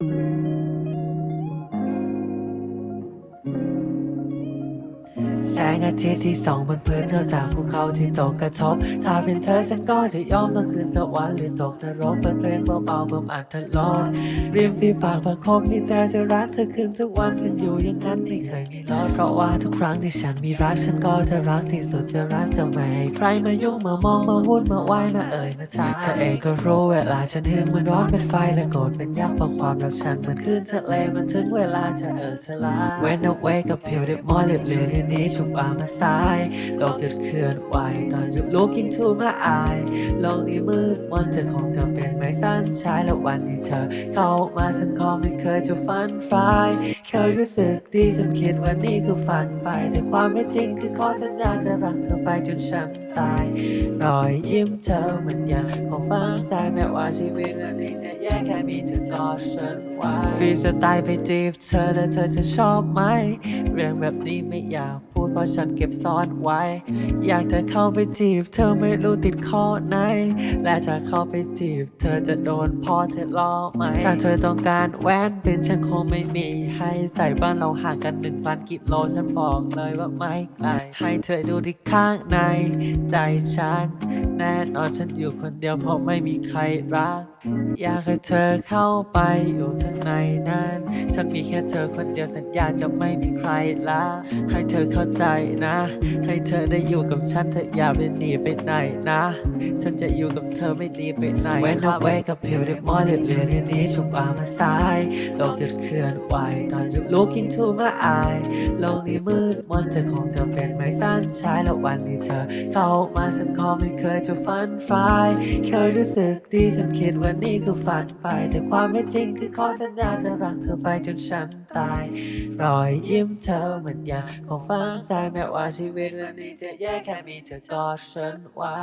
Música แสงอาทิตย์ที่ส่องบนพื้นเข้าจากภูเขาที่ตกกระทบ ถ้าเป็นเธอฉันก็จะยอมต้องคืนสวรรค์หรือตกนรกเปิดเพลงเบาๆเบิ่มอัดทะลอนริมฝีปากประคมมีแต่จะรักเธอคืนทุกวันมันอยู่อย่างนั้นไม่เคยมีลดเพราะว่าทุกครั้งที่ฉันมีรักฉันก็จะรักที่สุดจะรักจะไม่ให้ใครมายุ่งมามองมาวุ่นมาไหวมาเอ่ยมาช้าเธอเองก็รู้เวลาฉันหึงมันร้อนเป็นไฟและโกรธเป็นยักษ์เพราะความรักฉันเหมือนคลื่นทะเลมันถึงเวลาจะเอ่อจะลา When I wake up ผิวเด็กมอลเลือนๆนี้ชุบอามาสายโลกหยุดเคลื่อนไหวตอนจะ look into my eye โลกนี้มืดมนเธอคงจะเป็นไม้ตั้นชายและวันที่เธอ เข้ามาฉันก็ไม่เคยจะฝันไฟเคยรู้สึกดีฉันคิดว่านี่คือฝันไป แต่ความไม่จริงคือขอสัญญาจะรักเธอไปจนฉันตาย รอยยิ้มเธอมันยังคงฝังใจแม้ว่าชีวิตอันนี้จะแย่แค่มีเธอกอดฉันไว้ฟรีสไตล์ไปจีบเธอแล้วเธอจะชอบไหม เรื่องแบบนี้ไม่อยาก เพราะฉันเก็บซ่อนไว้ อยากจะเข้าไปจีบ เธอไม่รู้ติดข้อไหน และถ้าเข้าไปจีบ เธอจะโดนพ่อเธอล้อไหม ถ้าเธอต้องการแหวนเป็นฉันคงไม่มี ให้แต่บ้านเราห่างกันหนึ่งพันกิโลฉันบอกเลยว่าไม่ไกลให้เธอดูที่ข้างใน ใจฉัน แน่นอนฉันอยู่คนเดียวเพราะไม่มีใครรัก อยากให้เธอเข้าไปอยู่ข้างในนั้น ฉันมีแค่เธอคนเดียวสัญญาจะไม่มีใครละให้เธอเข้าใจนะ ให้เธอได้อยู่กับฉันเธออย่าไปหนีไปไหนนะ ฉันจะอยู่กับเธอไม่หนีไปไหนเว้นเอาไว้กับผิวเด็กมอเลือดเลือนนี้ชุบอามาสายโลกหยุดเคลื่อนไหวตอนจะ look into my eye โลกนี้มืดมนเธอคงจะเป็นไม้ต้านชายและวันที่เธอเข้ามาฉันก็ไม่เคยจะฝันไฟเคยรู้สึกดีฉันคิดว่านี่คือฝันไป แต่ความไม่จริงคือขอสัญญาจะรักเธอไปจนฉันตาย รอยยิ้มเธอมันยังคงฝังใจแม้ว่าชีวิตวันนี้จะแย่แค่มีเธอกอดฉันไว้